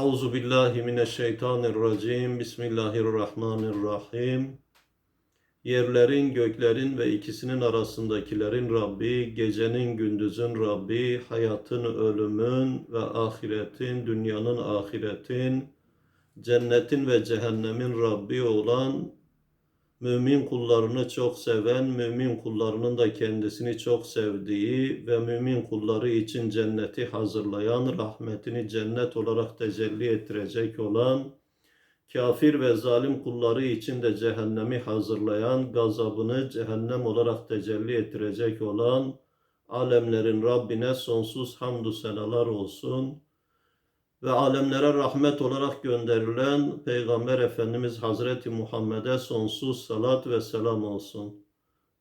Euzu billahi mineşşeytanirracim. Bismillahirrahmanirrahim. Yerlerin, göklerin ve ikisinin arasındakilerin Rabbi, gecenin, gündüzün Rabbi, hayatın, ölümün ve ahiretin, dünyanın, ahiretin, cennetin ve cehennemin Rabbi olan mümin kullarını çok seven, mümin kullarının da kendisini çok sevdiği ve mümin kulları için cenneti hazırlayan, rahmetini cennet olarak tecelli ettirecek olan, kafir ve zalim kulları için de cehennemi hazırlayan, gazabını cehennem olarak tecelli ettirecek olan, alemlerin Rabbine sonsuz hamdü senalar olsun.'' Ve alemlere rahmet olarak gönderilen Peygamber Efendimiz Hazreti Muhammed'e sonsuz salat ve selam olsun.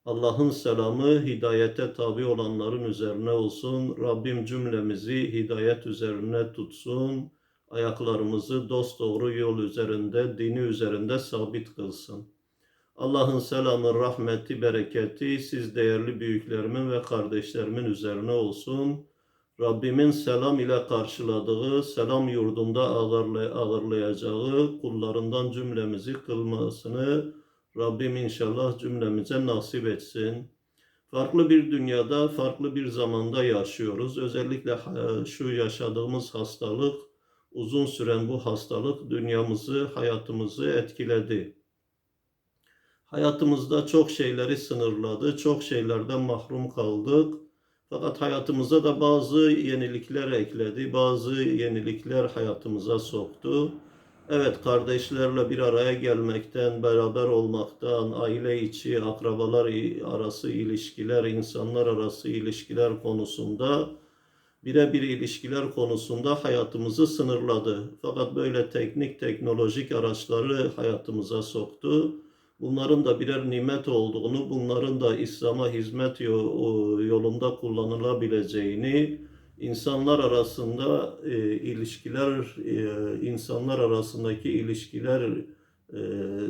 Allah'ın selamı hidayete tabi olanların üzerine olsun. Rabbim cümlemizi hidayet üzerine tutsun. Ayaklarımızı dost doğru yol üzerinde, dini üzerinde sabit kılsın. Allah'ın selamı, rahmeti, bereketi siz değerli büyüklerimin ve kardeşlerimin üzerine olsun.'' Rabbimin selam ile karşıladığı, selam yurdunda ağırlay ağırlayacağı kullarından cümlemizi kılmasını Rabbim inşallah cümlemize nasip etsin. Farklı bir dünyada, farklı bir zamanda yaşıyoruz. Özellikle şu yaşadığımız hastalık, uzun süren bu hastalık dünyamızı, hayatımızı etkiledi. Hayatımızda çok şeyleri sınırladı, çok şeylerden mahrum kaldık fakat hayatımıza da bazı yenilikler ekledi, bazı yenilikler hayatımıza soktu. Evet kardeşlerle bir araya gelmekten, beraber olmaktan, aile içi, akrabalar arası ilişkiler, insanlar arası ilişkiler konusunda, birebir ilişkiler konusunda hayatımızı sınırladı. Fakat böyle teknik, teknolojik araçları hayatımıza soktu bunların da birer nimet olduğunu, bunların da İslam'a hizmet yolunda kullanılabileceğini, insanlar arasında e, ilişkiler, e, insanlar arasındaki ilişkiler e,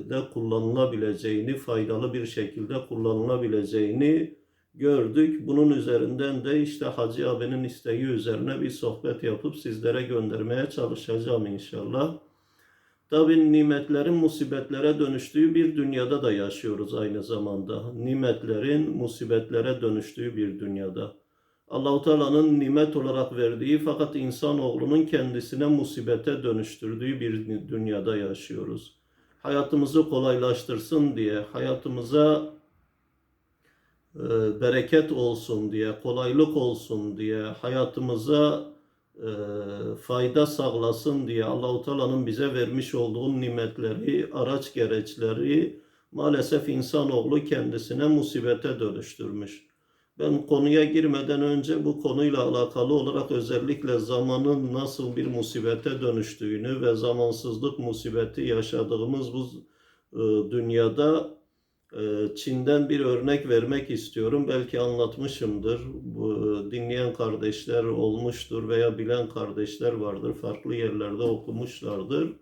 de kullanılabileceğini, faydalı bir şekilde kullanılabileceğini gördük. Bunun üzerinden de işte Hacı abinin isteği üzerine bir sohbet yapıp sizlere göndermeye çalışacağım inşallah. Tabi nimetlerin musibetlere dönüştüğü bir dünyada da yaşıyoruz aynı zamanda. Nimetlerin musibetlere dönüştüğü bir dünyada. Allahu Teala'nın nimet olarak verdiği fakat insanoğlunun kendisine musibete dönüştürdüğü bir dünyada yaşıyoruz. Hayatımızı kolaylaştırsın diye, hayatımıza e, bereket olsun diye, kolaylık olsun diye, hayatımıza e, fayda sağlasın diye Allahu Teala'nın bize vermiş olduğu nimetleri, araç gereçleri maalesef insanoğlu kendisine musibete dönüştürmüş. Ben konuya girmeden önce bu konuyla alakalı olarak özellikle zamanın nasıl bir musibete dönüştüğünü ve zamansızlık musibeti yaşadığımız bu e, dünyada Çin'den bir örnek vermek istiyorum. Belki anlatmışımdır. Dinleyen kardeşler olmuştur veya bilen kardeşler vardır. Farklı yerlerde okumuşlardır.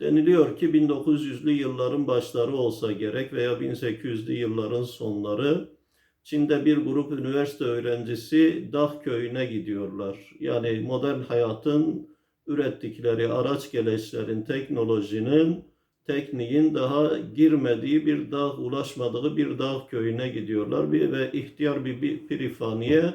Deniliyor ki 1900'lü yılların başları olsa gerek veya 1800'lü yılların sonları Çin'de bir grup üniversite öğrencisi Dah köyüne gidiyorlar. Yani modern hayatın ürettikleri araç gereçlerin, teknolojinin tekniğin daha girmediği bir dağ, ulaşmadığı bir dağ köyüne gidiyorlar bir ve ihtiyar bir, bir pirifaniye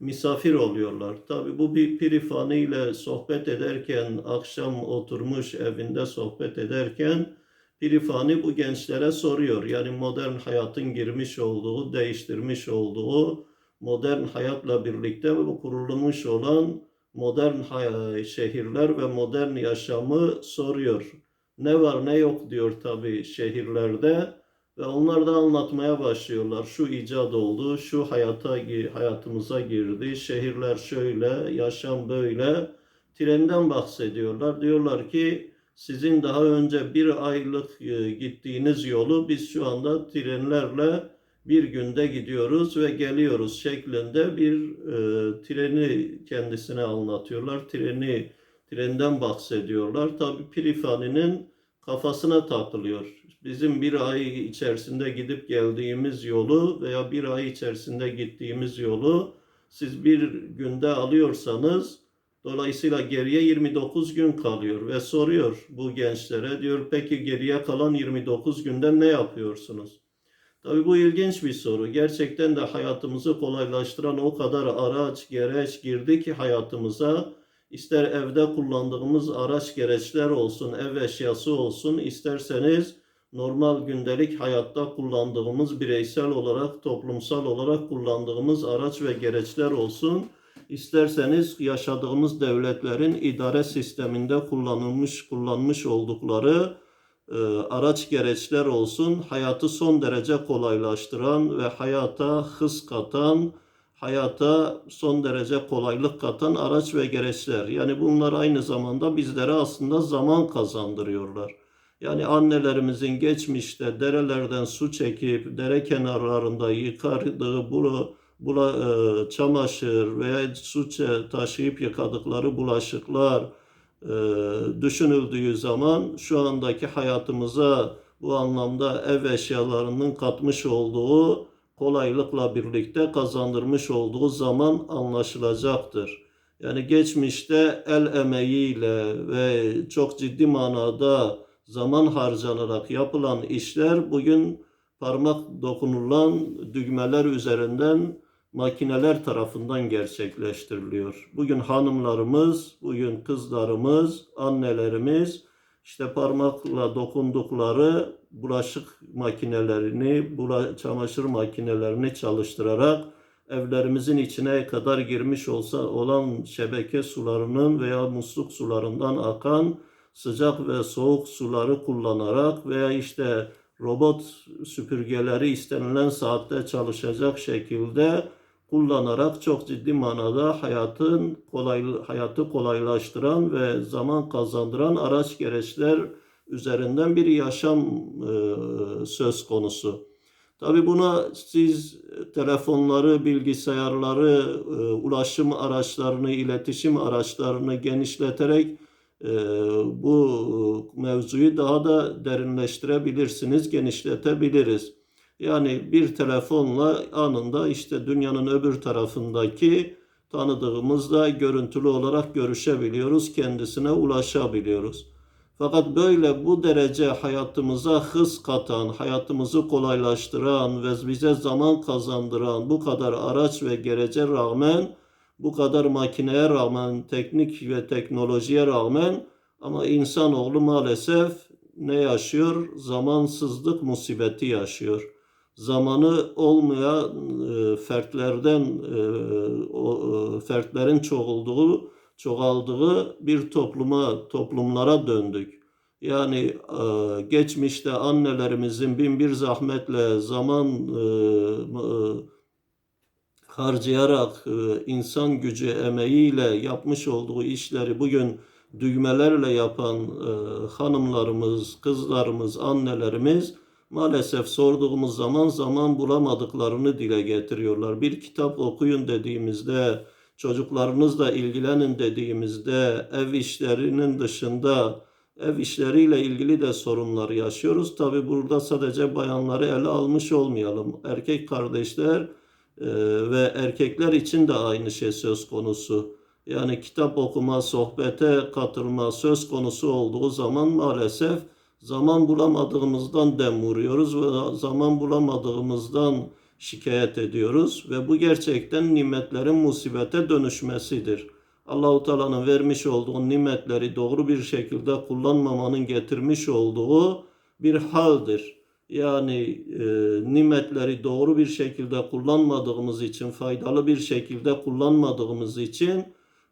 misafir oluyorlar. Tabi bu bir pirifani ile sohbet ederken, akşam oturmuş evinde sohbet ederken pirifani bu gençlere soruyor. Yani modern hayatın girmiş olduğu, değiştirmiş olduğu modern hayatla birlikte bu kurulmuş olan modern şehirler ve modern yaşamı soruyor ne var ne yok diyor tabi şehirlerde ve onlar da anlatmaya başlıyorlar. Şu icat oldu, şu hayata hayatımıza girdi, şehirler şöyle, yaşam böyle. Trenden bahsediyorlar. Diyorlar ki sizin daha önce bir aylık e, gittiğiniz yolu biz şu anda trenlerle bir günde gidiyoruz ve geliyoruz şeklinde bir e, treni kendisine anlatıyorlar. Treni trenden bahsediyorlar. Tabi Pirifani'nin kafasına takılıyor. Bizim bir ay içerisinde gidip geldiğimiz yolu veya bir ay içerisinde gittiğimiz yolu siz bir günde alıyorsanız Dolayısıyla geriye 29 gün kalıyor ve soruyor bu gençlere diyor peki geriye kalan 29 günde ne yapıyorsunuz? Tabii bu ilginç bir soru. Gerçekten de hayatımızı kolaylaştıran o kadar araç, gereç girdi ki hayatımıza. İster evde kullandığımız araç gereçler olsun, ev eşyası olsun, isterseniz normal gündelik hayatta kullandığımız bireysel olarak, toplumsal olarak kullandığımız araç ve gereçler olsun. İsterseniz yaşadığımız devletlerin idare sisteminde kullanılmış kullanmış oldukları e, araç gereçler olsun hayatı son derece kolaylaştıran ve hayata hız katan, hayata son derece kolaylık katan araç ve gereçler. Yani bunlar aynı zamanda bizlere aslında zaman kazandırıyorlar. Yani annelerimizin geçmişte derelerden su çekip dere kenarlarında yıkardığı bu bula, e, çamaşır veya su taşıyıp yıkadıkları bulaşıklar e, düşünüldüğü zaman şu andaki hayatımıza bu anlamda ev eşyalarının katmış olduğu kolaylıkla birlikte kazandırmış olduğu zaman anlaşılacaktır. Yani geçmişte el emeğiyle ve çok ciddi manada zaman harcanarak yapılan işler bugün parmak dokunulan düğmeler üzerinden makineler tarafından gerçekleştiriliyor. Bugün hanımlarımız, bugün kızlarımız, annelerimiz işte parmakla dokundukları bulaşık makinelerini, bula, çamaşır makinelerini çalıştırarak evlerimizin içine kadar girmiş olsa olan şebeke sularının veya musluk sularından akan sıcak ve soğuk suları kullanarak veya işte robot süpürgeleri istenilen saatte çalışacak şekilde kullanarak çok ciddi manada hayatın kolay hayatı kolaylaştıran ve zaman kazandıran araç gereçler üzerinden bir yaşam e, söz konusu. Tabii buna siz telefonları, bilgisayarları, e, ulaşım araçlarını, iletişim araçlarını genişleterek e, bu mevzuyu daha da derinleştirebilirsiniz, genişletebiliriz. Yani bir telefonla anında işte dünyanın öbür tarafındaki tanıdığımızla görüntülü olarak görüşebiliyoruz, kendisine ulaşabiliyoruz. Fakat böyle bu derece hayatımıza hız katan, hayatımızı kolaylaştıran ve bize zaman kazandıran bu kadar araç ve gerece rağmen, bu kadar makineye rağmen, teknik ve teknolojiye rağmen ama insanoğlu maalesef ne yaşıyor? Zamansızlık musibeti yaşıyor zamanı olmayan e, fertlerden e, o e, fertlerin çoğaldığı çoğaldığı bir topluma toplumlara döndük. Yani e, geçmişte annelerimizin bin bir zahmetle zaman e, e, harcayarak e, insan gücü emeğiyle yapmış olduğu işleri bugün düğmelerle yapan e, hanımlarımız, kızlarımız, annelerimiz maalesef sorduğumuz zaman zaman bulamadıklarını dile getiriyorlar. Bir kitap okuyun dediğimizde, çocuklarınızla ilgilenin dediğimizde, ev işlerinin dışında ev işleriyle ilgili de sorunlar yaşıyoruz. Tabi burada sadece bayanları ele almış olmayalım. Erkek kardeşler e, ve erkekler için de aynı şey söz konusu. Yani kitap okuma, sohbete katılma söz konusu olduğu zaman maalesef zaman bulamadığımızdan dem vuruyoruz ve zaman bulamadığımızdan şikayet ediyoruz ve bu gerçekten nimetlerin musibete dönüşmesidir. Allahu Teala'nın vermiş olduğu nimetleri doğru bir şekilde kullanmamanın getirmiş olduğu bir haldir. Yani e, nimetleri doğru bir şekilde kullanmadığımız için, faydalı bir şekilde kullanmadığımız için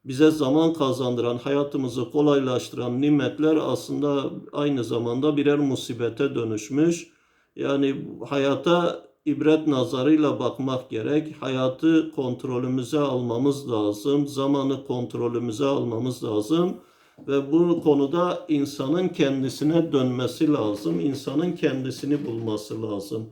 bize zaman kazandıran, hayatımızı kolaylaştıran nimetler aslında aynı zamanda birer musibete dönüşmüş. Yani hayata ibret nazarıyla bakmak gerek. Hayatı kontrolümüze almamız lazım. Zamanı kontrolümüze almamız lazım. Ve bu konuda insanın kendisine dönmesi lazım. İnsanın kendisini bulması lazım.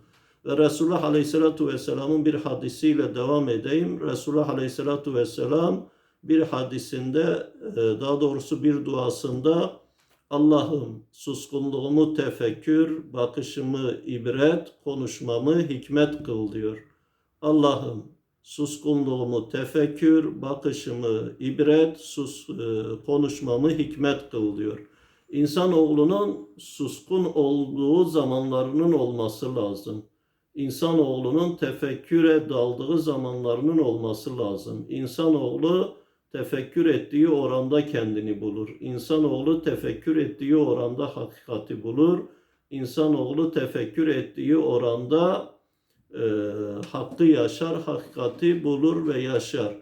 Ve Resulullah Aleyhisselatü Vesselam'ın bir hadisiyle devam edeyim. Resulullah Aleyhisselatü Vesselam bir hadisinde e, daha doğrusu bir duasında Allah'ım suskunluğumu tefekkür, bakışımı ibret, konuşmamı hikmet kıl diyor. Allah'ım suskunluğumu tefekkür, bakışımı ibret, sus, e, konuşmamı hikmet kıl diyor. İnsanoğlunun suskun olduğu zamanlarının olması lazım. İnsanoğlunun tefekküre daldığı zamanlarının olması lazım. İnsanoğlu tefekkür ettiği oranda kendini bulur. İnsanoğlu tefekkür ettiği oranda hakikati bulur. İnsanoğlu tefekkür ettiği oranda e, hakkı yaşar, hakikati bulur ve yaşar.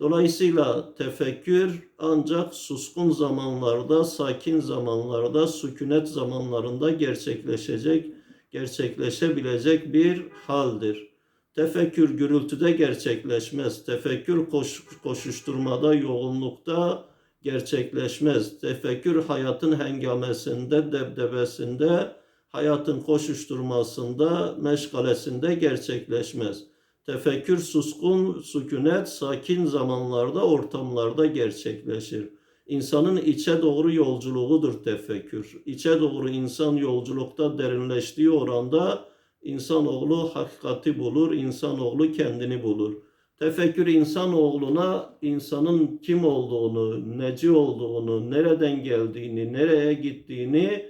Dolayısıyla tefekkür ancak suskun zamanlarda, sakin zamanlarda, sükunet zamanlarında gerçekleşecek, gerçekleşebilecek bir haldir. Tefekkür gürültüde gerçekleşmez. Tefekkür koş, koşuşturmada, yoğunlukta gerçekleşmez. Tefekkür hayatın hengamesinde, debdebesinde, hayatın koşuşturmasında, meşgalesinde gerçekleşmez. Tefekkür suskun, sükunet, sakin zamanlarda, ortamlarda gerçekleşir. İnsanın içe doğru yolculuğudur tefekkür. İçe doğru insan yolculukta derinleştiği oranda insanoğlu hakikati bulur, insanoğlu kendini bulur. Tefekkür insanoğluna insanın kim olduğunu, neci olduğunu, nereden geldiğini, nereye gittiğini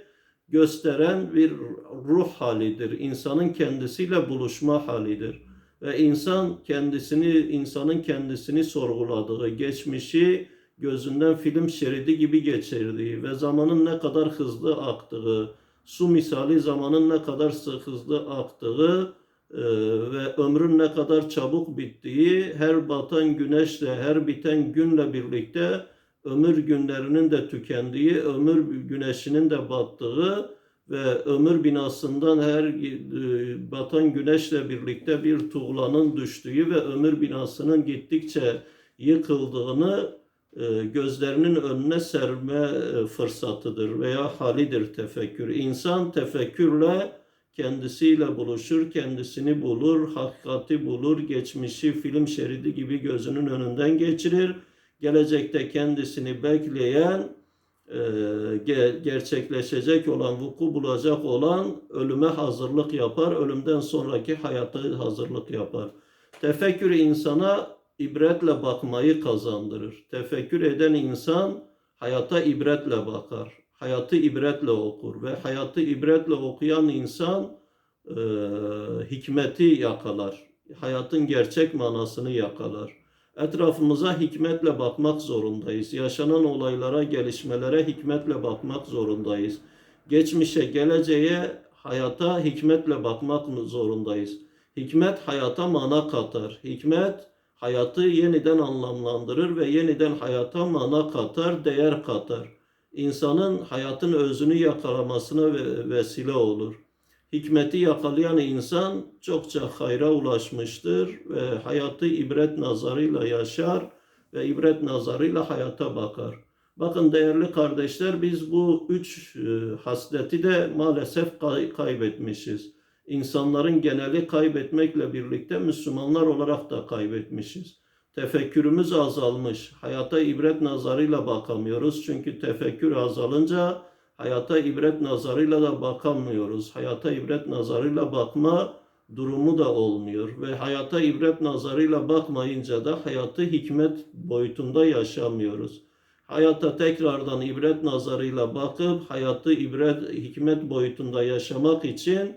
gösteren bir ruh halidir. İnsanın kendisiyle buluşma halidir. Ve insan kendisini, insanın kendisini sorguladığı, geçmişi gözünden film şeridi gibi geçirdiği ve zamanın ne kadar hızlı aktığı, su misali zamanın ne kadar hızlı aktığı e, ve ömrün ne kadar çabuk bittiği, her batan güneşle, her biten günle birlikte ömür günlerinin de tükendiği, ömür güneşinin de battığı ve ömür binasından her e, batan güneşle birlikte bir tuğlanın düştüğü ve ömür binasının gittikçe yıkıldığını gözlerinin önüne serme e, fırsatıdır veya halidir tefekkür. İnsan tefekkürle kendisiyle buluşur, kendisini bulur, hakikati bulur, geçmişi film şeridi gibi gözünün önünden geçirir. Gelecekte kendisini bekleyen, e, gerçekleşecek olan, vuku bulacak olan ölüme hazırlık yapar, ölümden sonraki hayata hazırlık yapar. Tefekkür insana ibretle bakmayı kazandırır. Tefekkür eden insan hayata ibretle bakar. Hayatı ibretle okur ve hayatı ibretle okuyan insan e, hikmeti yakalar. Hayatın gerçek manasını yakalar. Etrafımıza hikmetle bakmak zorundayız. Yaşanan olaylara, gelişmelere hikmetle bakmak zorundayız. Geçmişe, geleceğe, hayata hikmetle bakmak zorundayız. Hikmet hayata mana katar. Hikmet hayatı yeniden anlamlandırır ve yeniden hayata mana katar, değer katar. İnsanın hayatın özünü yakalamasına vesile olur. Hikmeti yakalayan insan çokça hayra ulaşmıştır ve hayatı ibret nazarıyla yaşar ve ibret nazarıyla hayata bakar. Bakın değerli kardeşler biz bu üç e, hasleti de maalesef kaybetmişiz insanların geneli kaybetmekle birlikte Müslümanlar olarak da kaybetmişiz. Tefekkürümüz azalmış. Hayata ibret nazarıyla bakamıyoruz. Çünkü tefekkür azalınca hayata ibret nazarıyla da bakamıyoruz. Hayata ibret nazarıyla bakma durumu da olmuyor ve hayata ibret nazarıyla bakmayınca da hayatı hikmet boyutunda yaşamıyoruz. Hayata tekrardan ibret nazarıyla bakıp hayatı ibret hikmet boyutunda yaşamak için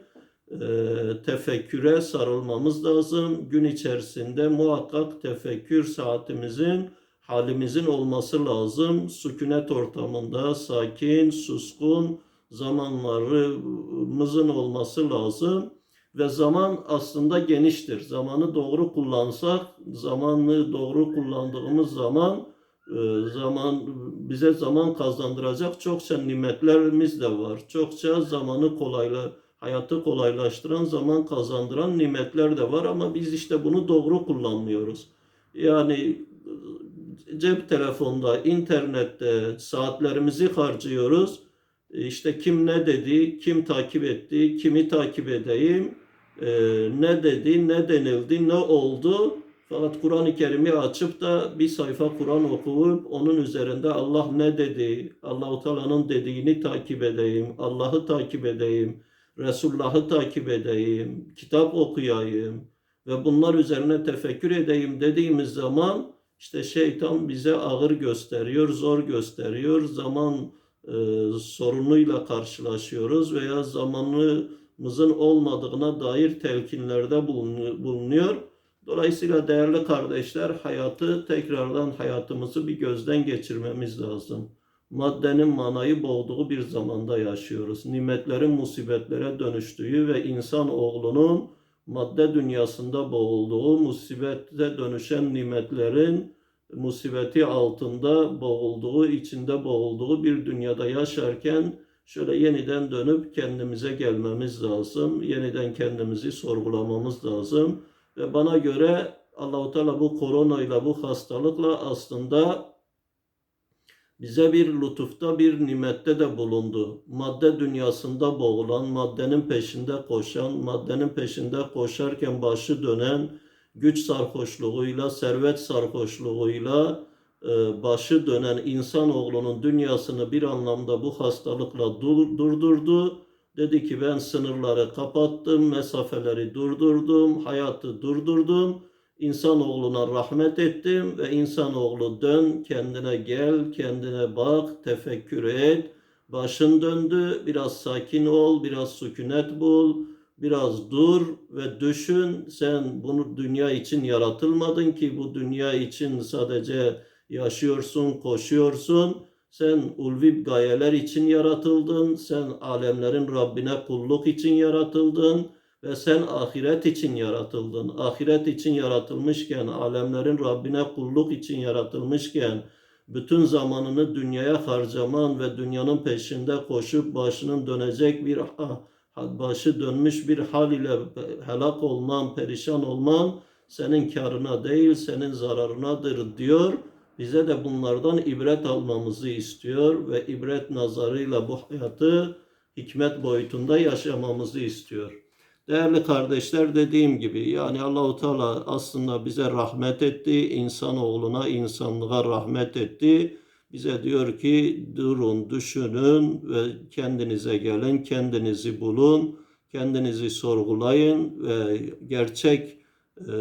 tefekküre sarılmamız lazım. Gün içerisinde muhakkak tefekkür saatimizin, halimizin olması lazım. Sükunet ortamında sakin, suskun zamanlarımızın olması lazım. Ve zaman aslında geniştir. Zamanı doğru kullansak, zamanı doğru kullandığımız zaman e, zaman bize zaman kazandıracak çokça nimetlerimiz de var. Çokça zamanı kolayla hayatı kolaylaştıran, zaman kazandıran nimetler de var ama biz işte bunu doğru kullanmıyoruz. Yani cep telefonda, internette saatlerimizi harcıyoruz. İşte kim ne dedi, kim takip etti, kimi takip edeyim, e, ne dedi, ne denildi, ne oldu. Fakat Kur'an-ı Kerim'i açıp da bir sayfa Kur'an okuyup onun üzerinde Allah ne dedi, Allahu Teala'nın dediğini takip edeyim, Allah'ı takip edeyim, Resulullah'ı takip edeyim, kitap okuyayım, ve bunlar üzerine tefekkür edeyim dediğimiz zaman işte şeytan bize ağır gösteriyor, zor gösteriyor. Zaman e, sorunuyla karşılaşıyoruz veya zamanımızın olmadığına dair telkinlerde bulunu- bulunuyor. Dolayısıyla değerli kardeşler hayatı tekrardan hayatımızı bir gözden geçirmemiz lazım. Maddenin manayı boğduğu bir zamanda yaşıyoruz. Nimetlerin musibetlere dönüştüğü ve insan oğlunun madde dünyasında boğulduğu, musibete dönüşen nimetlerin musibeti altında boğulduğu, içinde boğulduğu bir dünyada yaşarken şöyle yeniden dönüp kendimize gelmemiz lazım. Yeniden kendimizi sorgulamamız lazım. Ve bana göre Allahu Teala bu koronayla, bu hastalıkla aslında bize bir lütufta, bir nimette de bulundu. Madde dünyasında boğulan, maddenin peşinde koşan, maddenin peşinde koşarken başı dönen, güç sarhoşluğuyla, servet sarhoşluğuyla e, başı dönen insanoğlunun dünyasını bir anlamda bu hastalıkla dur- durdurdu. Dedi ki ben sınırları kapattım, mesafeleri durdurdum, hayatı durdurdum. İnsanoğluna rahmet ettim ve insanoğlu dön, kendine gel, kendine bak, tefekkür et. Başın döndü, biraz sakin ol, biraz sükunet bul, biraz dur ve düşün. Sen bunu dünya için yaratılmadın ki bu dünya için sadece yaşıyorsun, koşuyorsun. Sen ulvi gayeler için yaratıldın. Sen alemlerin Rabbine kulluk için yaratıldın ve sen ahiret için yaratıldın. Ahiret için yaratılmışken, alemlerin Rabbine kulluk için yaratılmışken, bütün zamanını dünyaya harcaman ve dünyanın peşinde koşup başının dönecek bir başı dönmüş bir hal ile helak olman, perişan olman senin karına değil, senin zararınadır diyor. Bize de bunlardan ibret almamızı istiyor ve ibret nazarıyla bu hayatı hikmet boyutunda yaşamamızı istiyor. Değerli kardeşler dediğim gibi yani Allahu Teala aslında bize rahmet etti, insanoğluna, insanlığa rahmet etti. Bize diyor ki durun, düşünün ve kendinize gelin, kendinizi bulun, kendinizi sorgulayın ve gerçek e,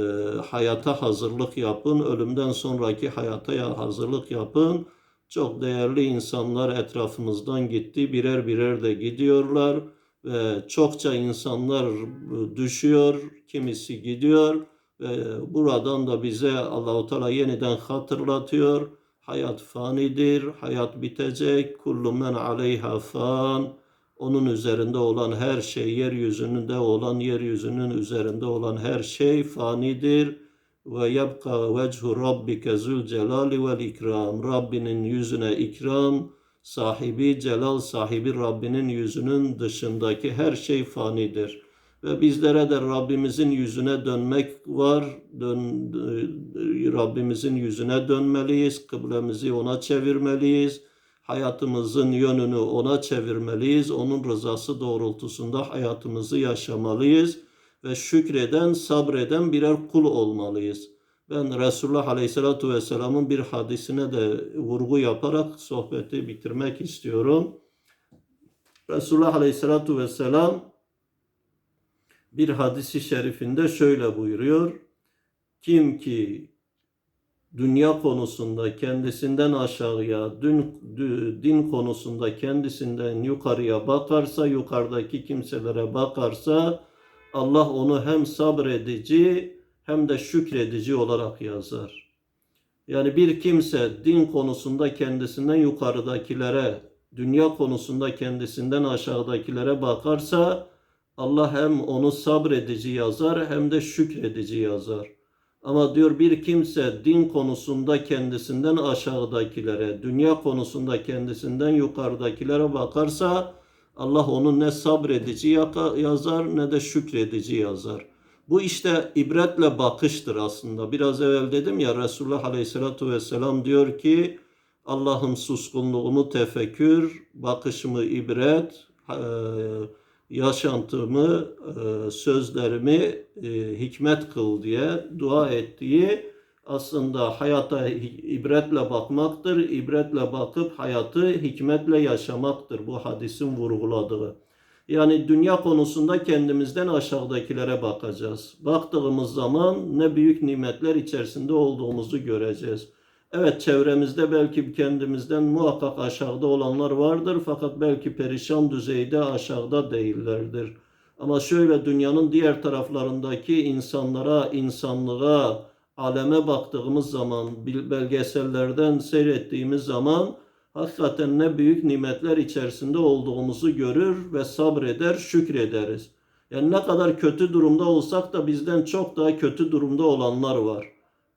hayata hazırlık yapın, ölümden sonraki hayata ya- hazırlık yapın. Çok değerli insanlar etrafımızdan gitti, birer birer de gidiyorlar ve çokça insanlar e, düşüyor, kimisi gidiyor ve buradan da bize Allahu Teala yeniden hatırlatıyor. Hayat fanidir, hayat bitecek. Kullu men aleyha fan. Onun üzerinde olan her şey, yeryüzünde olan, yeryüzünün üzerinde olan her şey fanidir. Ve yebka vechu rabbike zul celali vel ikram. Rabbinin yüzüne ikram, sahibi celal sahibi Rabbinin yüzünün dışındaki her şey fanidir. Ve bizlere de Rabbimizin yüzüne dönmek var. Dön, e, Rabbimizin yüzüne dönmeliyiz. Kıblemizi ona çevirmeliyiz. Hayatımızın yönünü ona çevirmeliyiz. Onun rızası doğrultusunda hayatımızı yaşamalıyız. Ve şükreden, sabreden birer kul olmalıyız. Ben Resulullah Aleyhisselatü Vesselam'ın bir hadisine de vurgu yaparak sohbeti bitirmek istiyorum. Resulullah Aleyhisselatü Vesselam bir hadisi şerifinde şöyle buyuruyor. Kim ki dünya konusunda kendisinden aşağıya, din, din konusunda kendisinden yukarıya bakarsa, yukarıdaki kimselere bakarsa Allah onu hem sabredici hem de şükredici olarak yazar. Yani bir kimse din konusunda kendisinden yukarıdakilere, dünya konusunda kendisinden aşağıdakilere bakarsa Allah hem onu sabredici yazar hem de şükredici yazar. Ama diyor bir kimse din konusunda kendisinden aşağıdakilere, dünya konusunda kendisinden yukarıdakilere bakarsa Allah onu ne sabredici yazar ne de şükredici yazar. Bu işte ibretle bakıştır aslında. Biraz evvel dedim ya Resulullah Aleyhisselatü Vesselam diyor ki Allah'ım suskunluğumu tefekkür, bakışımı ibret, eee, yaşantımı, e, sözlerimi e, hikmet kıl diye dua ettiği aslında hayata ibretle bakmaktır. İbretle bakıp hayatı hikmetle yaşamaktır bu hadisin vurguladığı. Yani dünya konusunda kendimizden aşağıdakilere bakacağız. Baktığımız zaman ne büyük nimetler içerisinde olduğumuzu göreceğiz. Evet çevremizde belki kendimizden muhakkak aşağıda olanlar vardır fakat belki perişan düzeyde aşağıda değillerdir. Ama şöyle dünyanın diğer taraflarındaki insanlara, insanlığa, aleme baktığımız zaman, belgesellerden seyrettiğimiz zaman hakikaten ne büyük nimetler içerisinde olduğumuzu görür ve sabreder, şükrederiz. Yani ne kadar kötü durumda olsak da bizden çok daha kötü durumda olanlar var.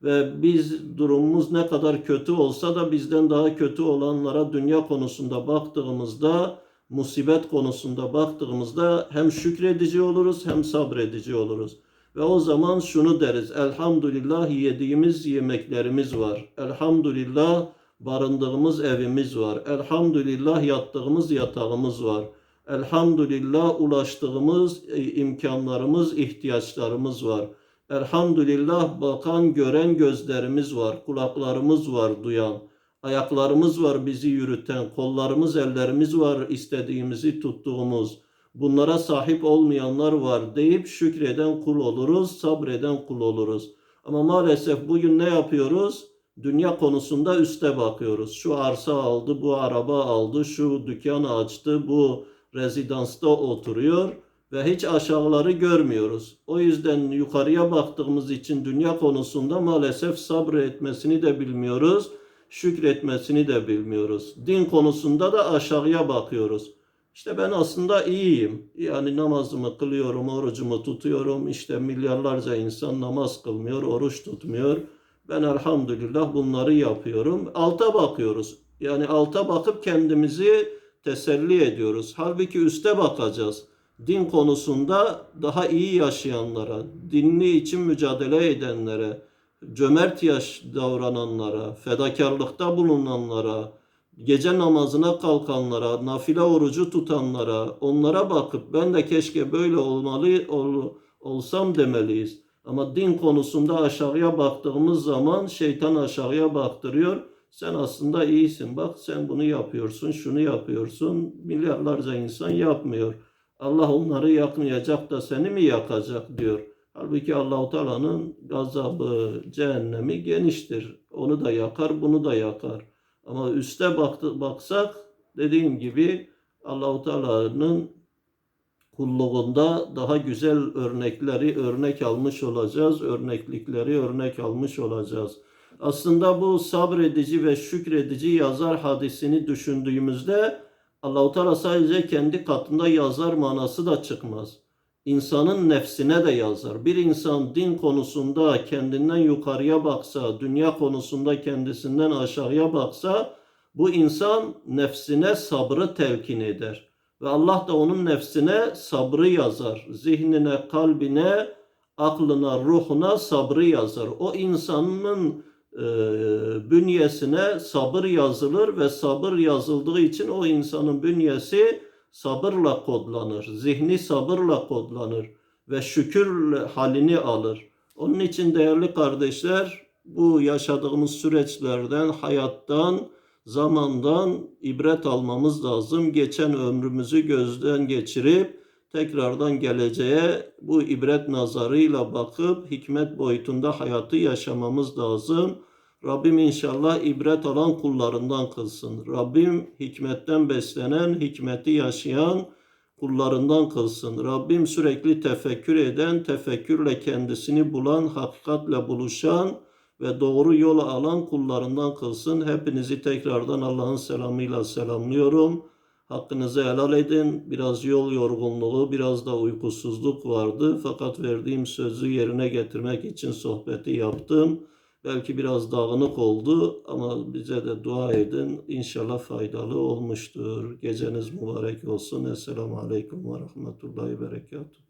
Ve biz durumumuz ne kadar kötü olsa da bizden daha kötü olanlara dünya konusunda baktığımızda, musibet konusunda baktığımızda hem şükredici oluruz hem sabredici oluruz. Ve o zaman şunu deriz. Elhamdülillah yediğimiz yemeklerimiz var. Elhamdülillah barındığımız evimiz var. Elhamdülillah yattığımız yatağımız var. Elhamdülillah ulaştığımız e, imkanlarımız, ihtiyaçlarımız var. Elhamdülillah bakan, gören gözlerimiz var, kulaklarımız var, duyan. Ayaklarımız var bizi yürüten, kollarımız, ellerimiz var istediğimizi tuttuğumuz. Bunlara sahip olmayanlar var deyip şükreden kul oluruz, sabreden kul oluruz. Ama maalesef bugün ne yapıyoruz? Dünya konusunda üste bakıyoruz. Şu arsa aldı, bu araba aldı, şu dükkan açtı, bu rezidansta oturuyor ve hiç aşağıları görmüyoruz. O yüzden yukarıya baktığımız için dünya konusunda maalesef sabretmesini de bilmiyoruz, şükretmesini de bilmiyoruz. Din konusunda da aşağıya bakıyoruz. İşte ben aslında iyiyim. Yani namazımı kılıyorum, orucumu tutuyorum. İşte milyarlarca insan namaz kılmıyor, oruç tutmuyor. Ben elhamdülillah bunları yapıyorum. Alta bakıyoruz. Yani alta bakıp kendimizi teselli ediyoruz. Halbuki üste bakacağız. Din konusunda daha iyi yaşayanlara, dinli için mücadele edenlere, cömert yaş davrananlara, fedakarlıkta bulunanlara, gece namazına kalkanlara, nafile orucu tutanlara, onlara bakıp ben de keşke böyle olmalı ol- olsam demeliyiz. Ama din konusunda aşağıya baktığımız zaman şeytan aşağıya baktırıyor. Sen aslında iyisin. Bak sen bunu yapıyorsun, şunu yapıyorsun. Milyarlarca insan yapmıyor. Allah onları yakmayacak da seni mi yakacak diyor. Halbuki Allahu Teala'nın gazabı, cehennemi geniştir. Onu da yakar, bunu da yakar. Ama üste baktı, baksak dediğim gibi Allahu Teala'nın kulluğunda daha güzel örnekleri örnek almış olacağız. Örneklikleri örnek almış olacağız. Aslında bu sabredici ve şükredici yazar hadisini düşündüğümüzde Allahu Teala sadece kendi katında yazar manası da çıkmaz. İnsanın nefsine de yazar. Bir insan din konusunda kendinden yukarıya baksa, dünya konusunda kendisinden aşağıya baksa, bu insan nefsine sabrı telkin eder. Ve Allah da onun nefsine sabrı yazar. Zihnine, kalbine, aklına, ruhuna sabrı yazar. O insanın e, bünyesine sabır yazılır ve sabır yazıldığı için o insanın bünyesi sabırla kodlanır. Zihni sabırla kodlanır ve şükür halini alır. Onun için değerli kardeşler bu yaşadığımız süreçlerden, hayattan, zamandan ibret almamız lazım. Geçen ömrümüzü gözden geçirip tekrardan geleceğe bu ibret nazarıyla bakıp hikmet boyutunda hayatı yaşamamız lazım. Rabbim inşallah ibret alan kullarından kılsın. Rabbim hikmetten beslenen, hikmeti yaşayan kullarından kılsın. Rabbim sürekli tefekkür eden, tefekkürle kendisini bulan, hakikatle buluşan ve doğru yolu alan kullarından kılsın. Hepinizi tekrardan Allah'ın selamıyla selamlıyorum. Hakkınızı helal edin. Biraz yol yorgunluğu, biraz da uykusuzluk vardı. Fakat verdiğim sözü yerine getirmek için sohbeti yaptım. Belki biraz dağınık oldu ama bize de dua edin. İnşallah faydalı olmuştur. Geceniz mübarek olsun. Esselamu Aleyküm ve Rahmetullahi Berekatuhu.